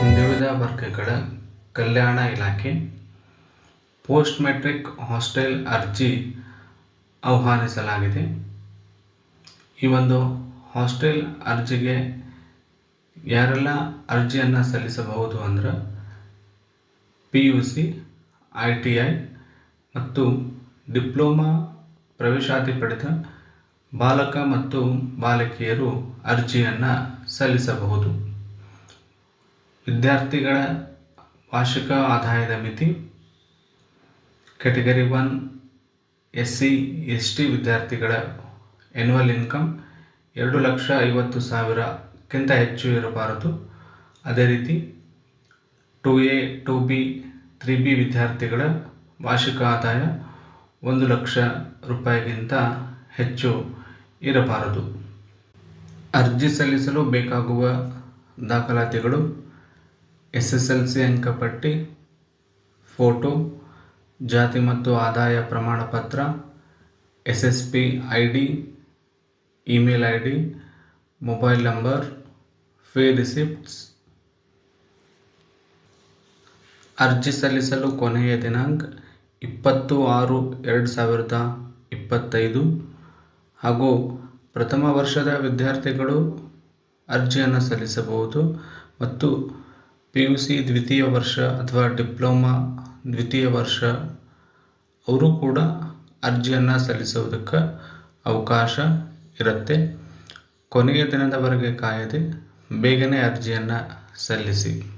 ವರ್ಗಗಳ ಕಲ್ಯಾಣ ಇಲಾಖೆ post matric hostel ಅರ್ಜಿ ಆಹ್ವಾನಿಸಲಾಗಿದೆ. ಈ ಒಂದು ಹಾಸ್ಟೆಲ್ ಅರ್ಜಿಗೆ ಯಾರೆಲ್ಲ ಅರ್ಜಿಯನ್ನು ಸಲ್ಲಿಸಬಹುದು ಅಂದ್ರೆ P U C, I T I ಮತ್ತು ಡಿಪ್ಲೊಮಾ ಪ್ರವೇಶಾತಿ ಪಡೆದ ಬಾಲಕ ಮತ್ತು ಬಾಲಕಿಯರು ಅರ್ಜಿಯನ್ನು ಸಲ್ಲಿಸಬಹುದು. ವಿದ್ಯಾರ್ಥಿಗಳ ವಾರ್ಷಿಕ ಆದಾಯದ ಮಿತಿ category one S C S T ವಿದ್ಯಾರ್ಥಿಗಳ ಎನ್ಯುವಲ್ ಇನ್ಕಮ್ ಎರಡು ಲಕ್ಷ ಐವತ್ತು ಸಾವಿರಕ್ಕಿಂತ ಹೆಚ್ಚು ಇರಬಾರದು. ಅದೇ ರೀತಿ two A two B three B ವಿದ್ಯಾರ್ಥಿಗಳ ವಾರ್ಷಿಕ ಆದಾಯ ಒಂದು ಲಕ್ಷ ರೂಪಾಯಿಗಿಂತ ಹೆಚ್ಚು ಇರಬಾರದು. ಅರ್ಜಿ ಸಲ್ಲಿಸಲು ಬೇಕಾಗುವ ದಾಖಲಾತಿಗಳು ಎಸ್ ಎಸ್ ಎಲ್ ಸಿ ಅಂಕಪಟ್ಟಿ, ಫೋಟೋ, ಜಾತಿ ಮತ್ತು ಆದಾಯ ಪ್ರಮಾಣ ಪತ್ರ S S P I D email I D mobile number, fee receipts. ಅರ್ಜಿ ಸಲ್ಲಿಸಲು ಕೊನೆಯ ದಿನಾಂಕ ಇಪ್ಪತ್ತು ಆರು ಎರಡು ಸಾವಿರದ ಇಪ್ಪತ್ತೈದು. ಹಾಗೂ ಪ್ರಥಮ ವರ್ಷದ ವಿದ್ಯಾರ್ಥಿಗಳು ಅರ್ಜಿಯನ್ನು ಸಲ್ಲಿಸಬಹುದು ಮತ್ತು ಪಿ ಯು ಸಿ ದ್ವಿತೀಯ ವರ್ಷ ಅಥವಾ ಡಿಪ್ಲೊಮಾ ದ್ವಿತೀಯ ವರ್ಷ, ಅವರು ಕೂಡ ಅರ್ಜಿಯನ್ನು ಸಲ್ಲಿಸುವುದಕ್ಕೆ ಅವಕಾಶ ಇರುತ್ತೆ. ಕೊನೆಯ ದಿನದವರೆಗೆ ಕಾಯದೆ ಬೇಗನೆ ಅರ್ಜಿಯನ್ನು ಸಲ್ಲಿಸಿ.